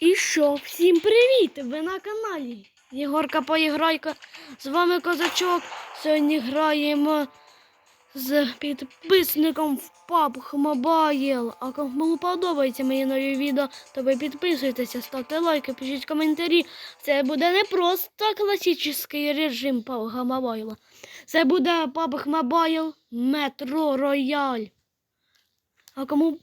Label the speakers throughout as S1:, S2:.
S1: І що? Всім привіт! Ви на каналі Єгорка Поіграйка. З вами Козачок. Сьогодні граємо з підписником в PUBG Mobile. А кому подобається мої нові відео, то ви підписуйтеся, ставте лайки, пишіть коментарі. Це буде не просто класичний режим PUBG Mobile. Це буде PUBG Mobile Metro Royale. А кому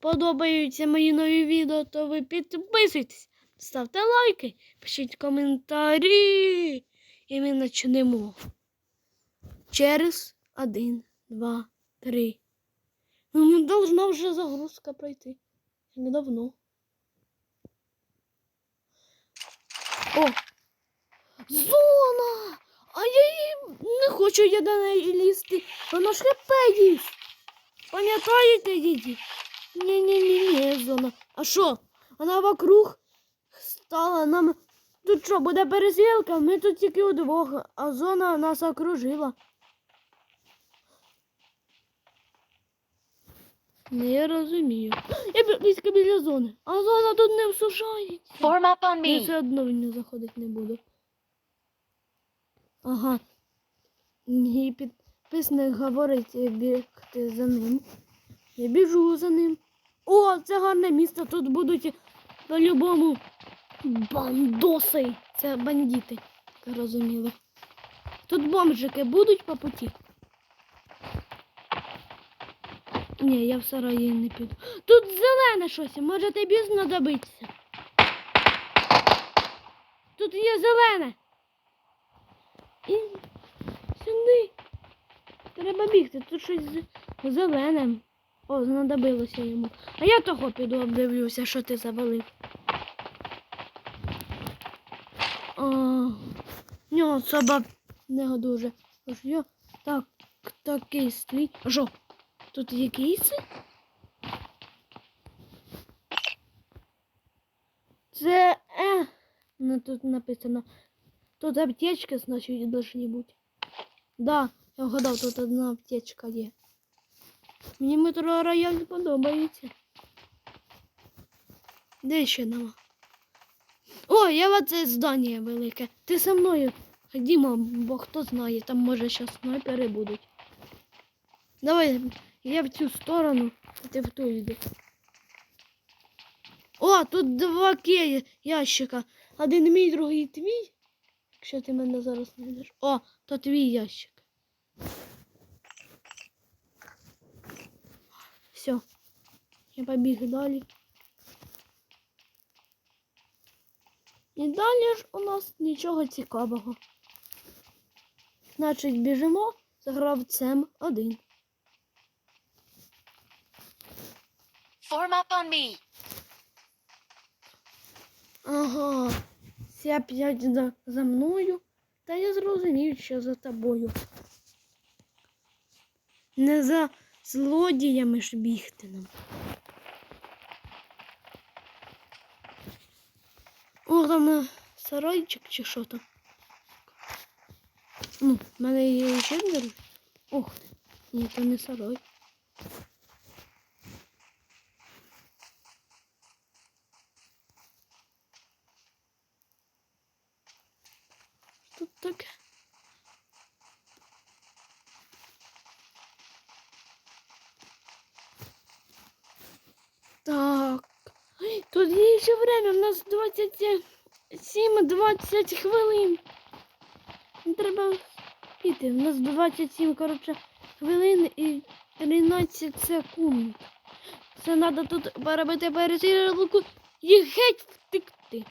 S1: подобаються мої нові відео, то ви підписуйтесь, ставте лайки, пишіть коментарі. І ми почнемо. Через один, два, три. Ну, должна вже загрузка пройти. Як давно. О! Зона! А я її не хочу я до неї лізти. Вона ж їсть. Пам'ятаєте, діді? Ні-ні-ні, зона. А що? Вона вокруг стала нам. Тут що, буде перестрілка? Ми тут тільки удвох, а зона нас окружила. Не розумію. Я близько біля зони. А зона тут не всушається.
S2: Form up on
S1: Я все одно в нього заходити не буду. Ага. Мій підписник говорить бігти за ним. Я біжу за ним. О, це гарне місто. Тут будуть по-любому бандоси. Це бандити. Ви розуміли. Тут бомжики будуть по путі. Ні, я в сараї не піду. Тут зелене щось, може тобі знадобиться. Тут є зелене. І сюди. Треба бігти. Тут щось зелене. О, знадобилося йому. А я того піду обдивлюся, що ти завалив. О, нього соба не дуже. Так, такий свій. Що? Тут є кейси? Це е. Ну тут написано. Тут аптечка, значить, должны бути. Да, я вгадав, тут одна аптечка є. Мені метро рояль подобається. Де ще нема? О, я в оце здання велике. Ти со мною. Ходімо, бо хто знає, там може зараз снайпери будуть. Давай, я в цю сторону, а ти в ту йди. О, тут два ящика. Один мій, другий твій. Якщо ти мене зараз знайдеш. О, то твій ящик. Все. Я побіг далі. І далі ж у нас нічого цікавого. Значить, біжимо з гравцем один.
S2: Form up on me.
S1: Ага. Ся п'ять за, за мною, та я зрозумів, що за тобою. Не за злодіями ж бігти нам. О, там е, сарайчик чи що там. Ну, в мене є один. Ох. Ні, то не сарай. Тут таке. Так. Тут є ще время, у нас 27-20 хвилин. Треба піти. У нас 27, коротше, хвилин і 13 секунд. Це треба тут перебити перестрілку і геть втекти.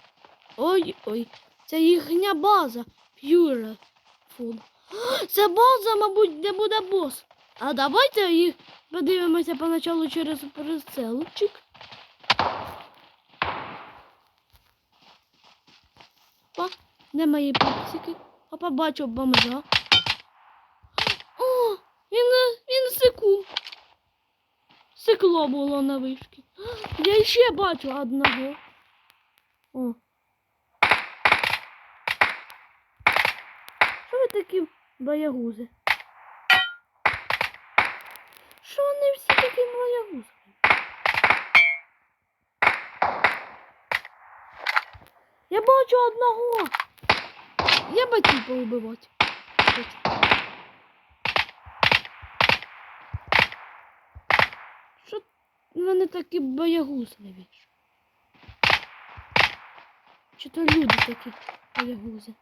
S1: Ой-ой. Це їхня база. П'юра. Фул. Це база, мабуть, де буде бос. А давайте їх подивимося поначалу через прицелчик. Опа, де мої пупсики? Опа, бачу бомжа. О, він, він секу. Секло було на вишки. Я ще бачу одного. О. Що ви такі боягузи? Що вони всі такі боягузи? Я бачу одного. Я батьків поубивати. Що вони такі боягузливі? Чи то люди такі боягузи?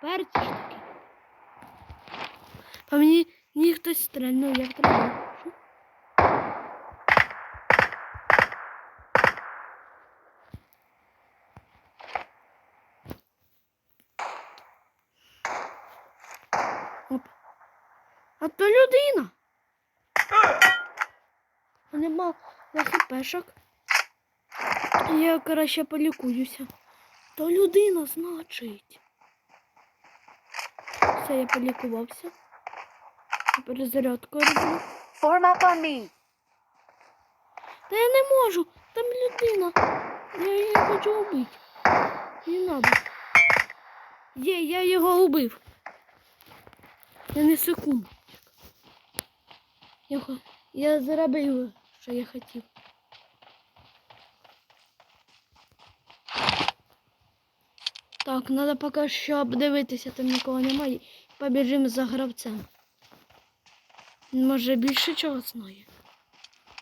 S1: Перці ж такі. По мені мені хтось стрельнув, як треба. Оп. А то людина. Нема захипешок. Я краще полікуюся. То людина, значить. Все, я полікувався. Тепер зарядку роблю.
S2: Form up on me.
S1: Та я не можу, там людина. Я її хочу убити. Не надо. Є, я його убив. Я не секунду. Я, я зробив, що я хотів. Так, треба поки що обдивитися, там нікого немає. Побіжимо за гравцем. Він може більше чого знає.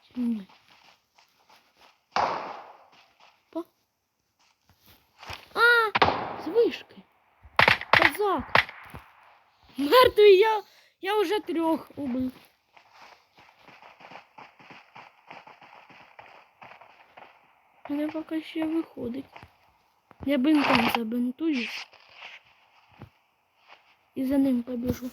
S1: Чи ні? По. А, з вишки. Козак. Мертвий я. Я вже трьох убив. Мене поки ще виходить. Я бинтом забинтуюсь. І за ним побіжу.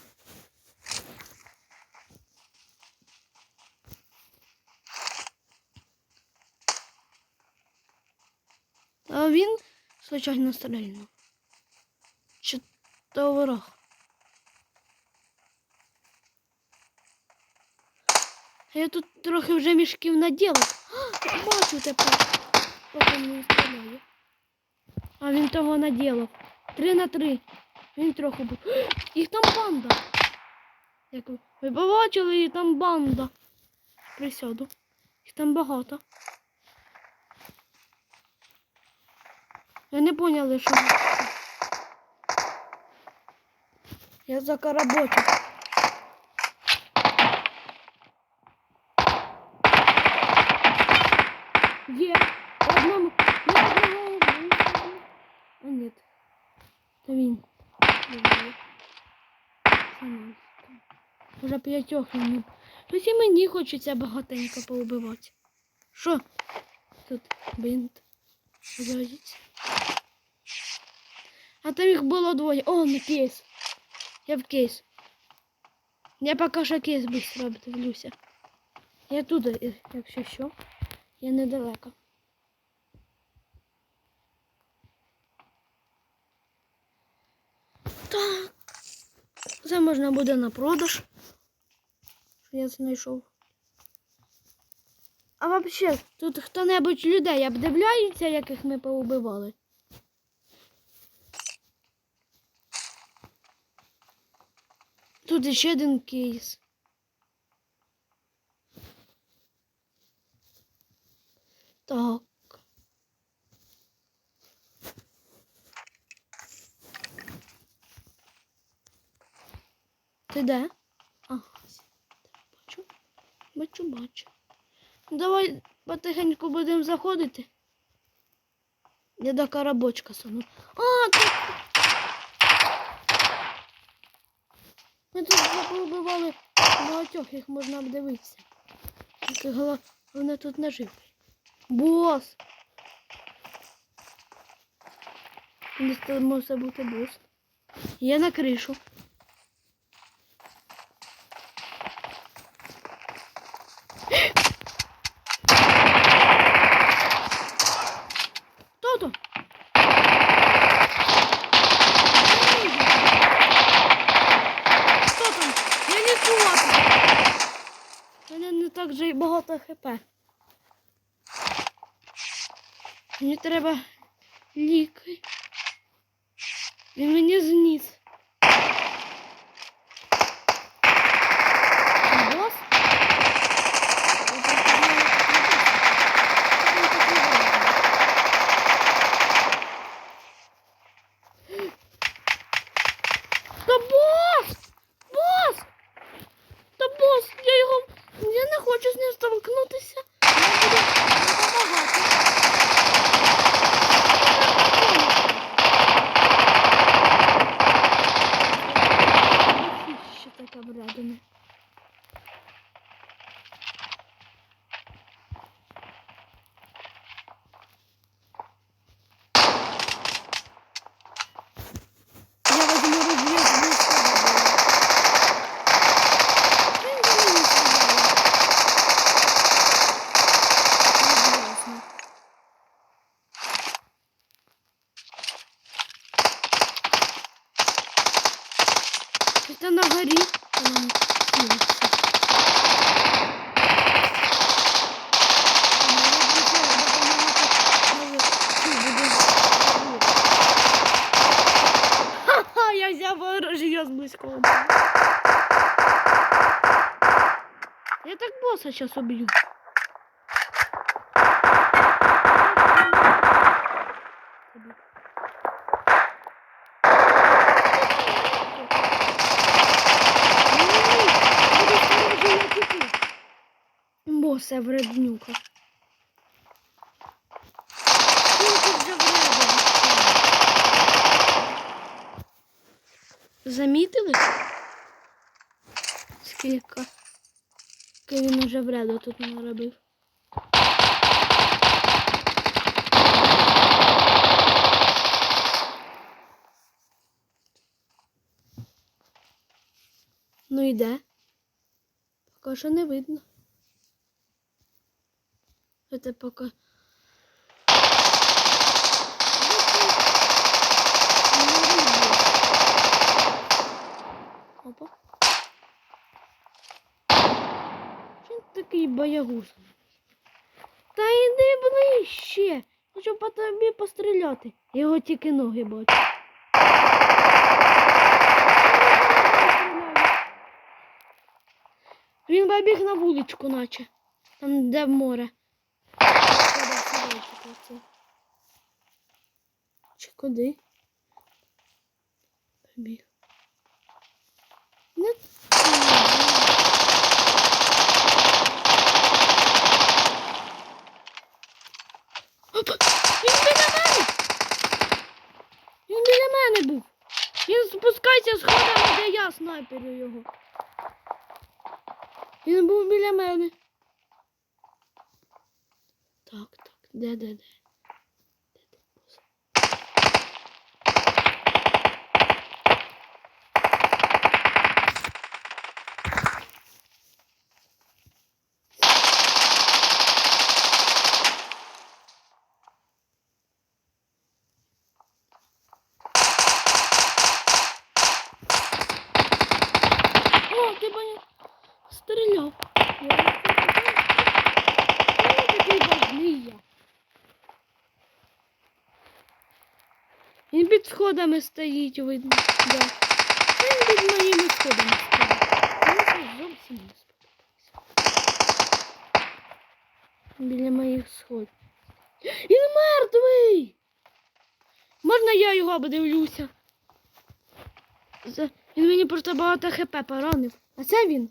S1: А він случайно стрельнув. Чи то ворог? А Я тут трохи вже мішків наділив. А, Бачу тепер. Поки не стріляє. А він того наділив. Три на три. Він трохи був. Їх там банда. Як ви, побачили, і там банда. Присяду. Їх там багато. Я не поняли, що. Я закарабочу. Є. Одному. Одного. А нет. Це він. Уже п'ятьох мені. Ось і мені хочеться багатенько поубивати. Що? Тут бинт. А там їх було двоє. О, на кейс. Я в кейс. Я поки що кейс швидко обдивлюся. Я тут, якщо що. Я недалеко. Так. Це можна буде на продаж. Я знайшов. А взагалі, тут хто-небудь людей обдивляється, яких ми поубивали. Тут ще один кейс. Так. Ти де? Ага. Бачу. Бачу, бачу. Давай потихеньку будемо заходити. Я до карабочка суну. А, тут. Ми тут побивали багатьох, їх можна обдивитися. Тільки Вони тут наживі. Бос! Не може бути бос. Я на кришу. Хто то? Хто там? Я не чувати. У мене не так же й багато хп. Мені треба ліки. Він мені зніс. Бос? Що таке вредене? Я возьму ружье с близко Він за мені стріляє. Неясно. Это на горі. Та нам сниться. А мене друзі допомагати може цю буде зробити. Ха-ха, я взяв оружие з близького. бою. Я так босса сейчас убью. Босса вреднюка. Замітили? Скільки? Скільки він уже вреду тут наробив. Ну йде. Поки що не видно. Це поки. Опа. Чим ти такий боягуз? Та йди ближче. Хочу по тобі постріляти. Його тільки ноги бачу. Він побіг на вуличку, наче. Там, де море. Чи куди? Побіг. Не Опа! Він біля мене! Він біля був. Він спускається сходами, де я снайперю його. Він був біля мене. Так, так, де, де, де? Де ти, бос? О, ти мене стріляв. Я не такий важний я. Він під сходами стоїть, видно. Да. Він під моїми сходами стоїть. Зовсім не сподобалося. Біля моїх сходів. Він мертвий! Можна я його обдивлюся? За- Він мені просто багато хп поранив. А це він.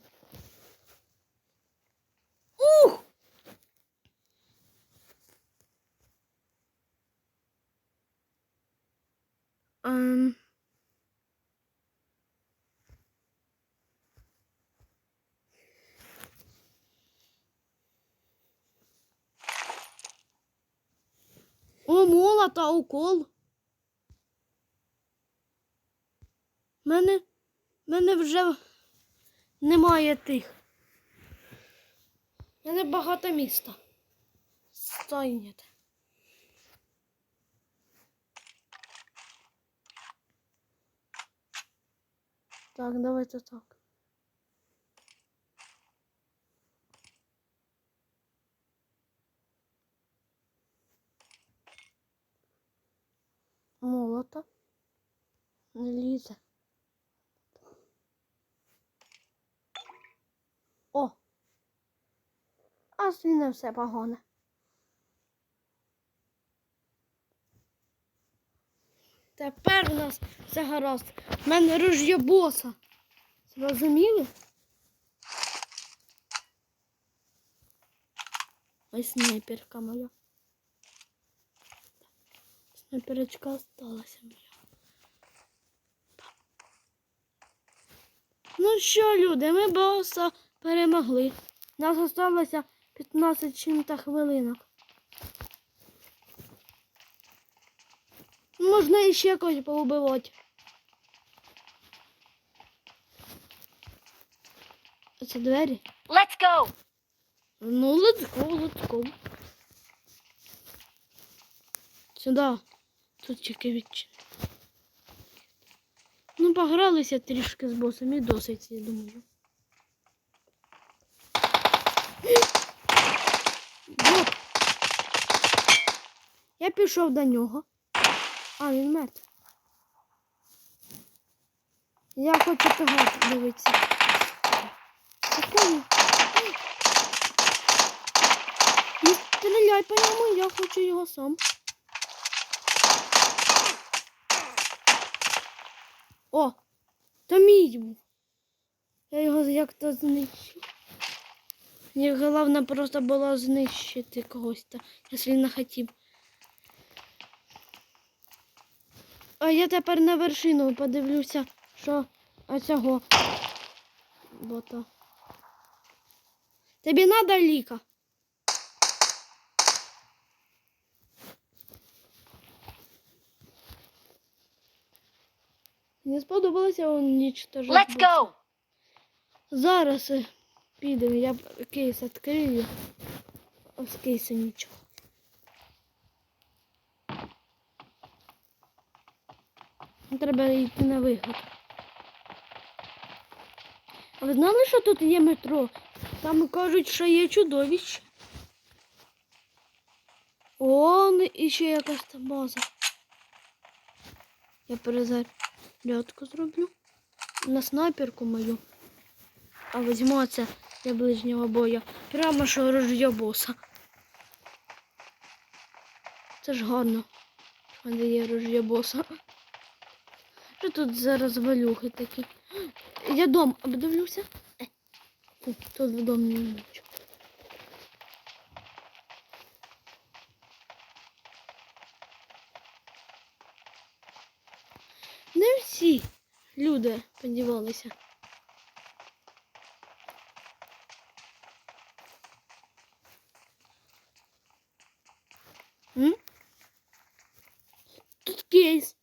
S1: Ух! Ем... О, молота, укол. Мене, мене вже немає тих. Мене багато міста. Стойнять. Так, давайте так. Молота. Не лізе. О! А з не все погоне. Тепер у нас все гаразд. У мене ружьє боса. Зрозуміли? Ось снайперка моя. Снайперочка осталася моя. Ну що, люди, ми боса перемогли. Нас осталося 15 чим-то хвилинок. Можна іще когось поубивати. Це двері?
S2: Let's go.
S1: Ну, let's go, let's go. Сюди. Тут тільки відчин. Ну, погралися трішки з босом і досить, я думаю. Я пішов до нього. А, він мертв. Я хочу того дивитися. Прикольно. Не стріляй по ньому, я хочу його сам. О, то мій був. Я його як-то знищив. Мені головне просто було знищити когось, якщо він не хотів. А я тепер на вершину подивлюся, що оцього бота. Тобі надо ліка? Не сподобалося он нічтожить.
S2: Let's go.
S1: Зараз е, підемо, я кейс відкрию. А з кейсу нічого. Треба йти на вихід. А ви знали, що тут є метро? Там кажуть, що є чудовище. О, ну, і ще якась там база. Я перезарядку зроблю. На снайперку мою. А візьму це для ближнього бою. Прямо що ружье боса. Це ж гарно. що є ружье боса. Що тут за розвалюхи такі? Я дом обдивлюся. Тут, Тут в дом не нічого. Не всі люди подівалися. М? Тут кейс.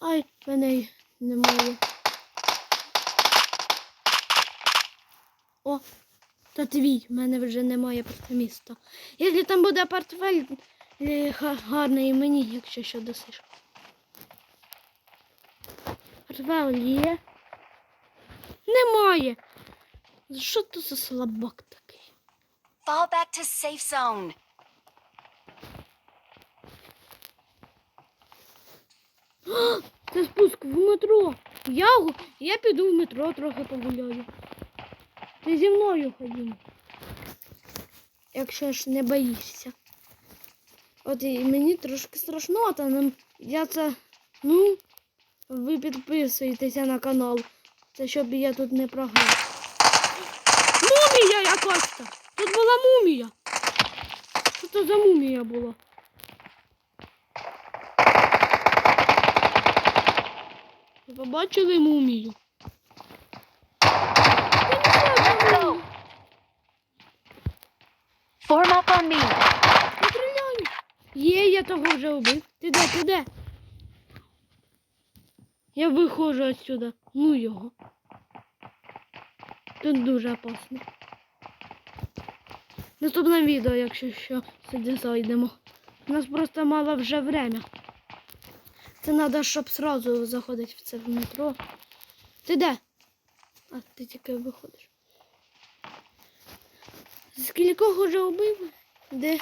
S1: Ай, мене й немає. О, та твій, в мене вже немає просто міста. Якщо там буде портфель е, га- гарний мені, якщо що досиш. Портфель є. Немає. Що це за слабак такий?
S2: Fall back to safe zone.
S1: Це спуск в метро. Я, я піду в метро трохи погуляю. Ти зі мною ходімо. Якщо ж не боїшся. От і мені трошки страшно, та нам я це. Ну, ви підписуєтеся на канал. Це щоб я тут не програв. Мумія якась то. Тут була мумія. Що це за мумія була? Ви побачили мумію?
S2: Let's go. Me.
S1: Є, я того вже убив. Ти де, ти де? Я виходжу отсюда. Ну його. Тут дуже опасно. Наступне відео, якщо що, сюди зайдемо. У нас просто мало вже время. Це треба, щоб сразу заходити в це в метро. Ти де? А, ти тільки виходиш. Скількох вже убив? Де?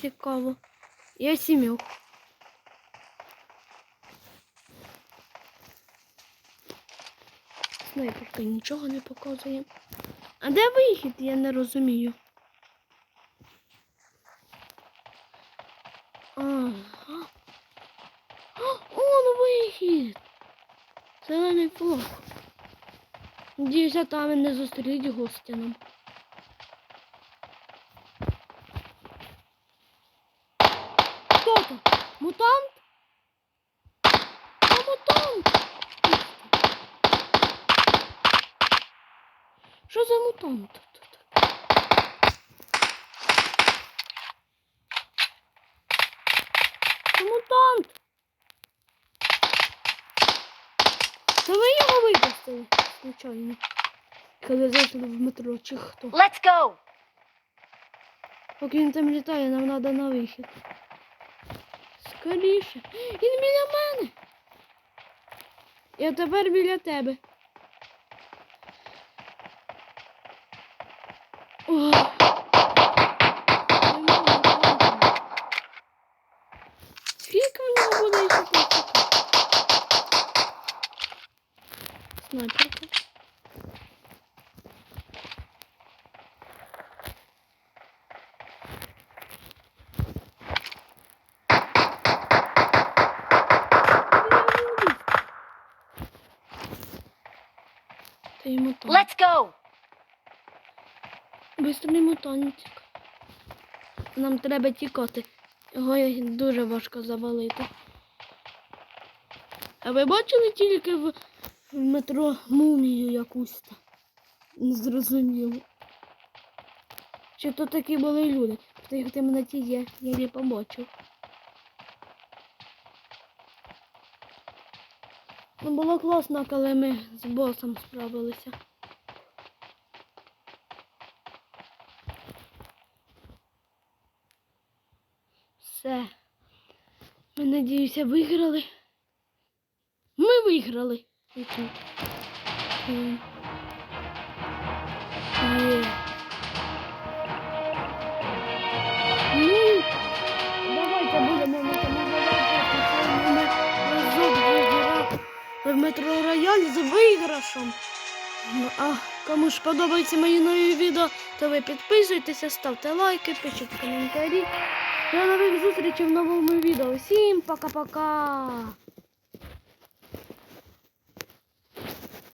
S1: Цікаво. Я сім'ю. Снайперка нічого не показує. А де вихід, я не розумію. Ага. О, ну вихід. Зелений флаг. Надіюся, там не зустрілить гостя нам. Хто то? Мутант? Це мутант! Що за мутант тут? Це мутант. Це ви його випустили, звичайно. Коли зайшли в метро чи хто.
S2: Let's go.
S1: Поки він там літає, нам треба на вихід. Скоріше. Він біля мене. Я тепер біля тебе. Та й мутант.
S2: Let's go.
S1: Бистрий мутантик. Нам треба тікати. Його дуже важко завалити. А ви бачили тільки в в метро мумію якусь там? Не зрозуміло. Чи то такі були люди? В тих темноті є, я її побачив. Ну, було класно, коли ми з босом справилися. Все. Ми, надіюся, виграли. Ми виграли. Тут. Є. метро Рояль з виграшом. Ну, А кому ж подобаються мої нові відео, то ви підписуйтеся, ставте лайки, пишіть коментарі. До нових зустрічей в новому відео. Всім пока-пока!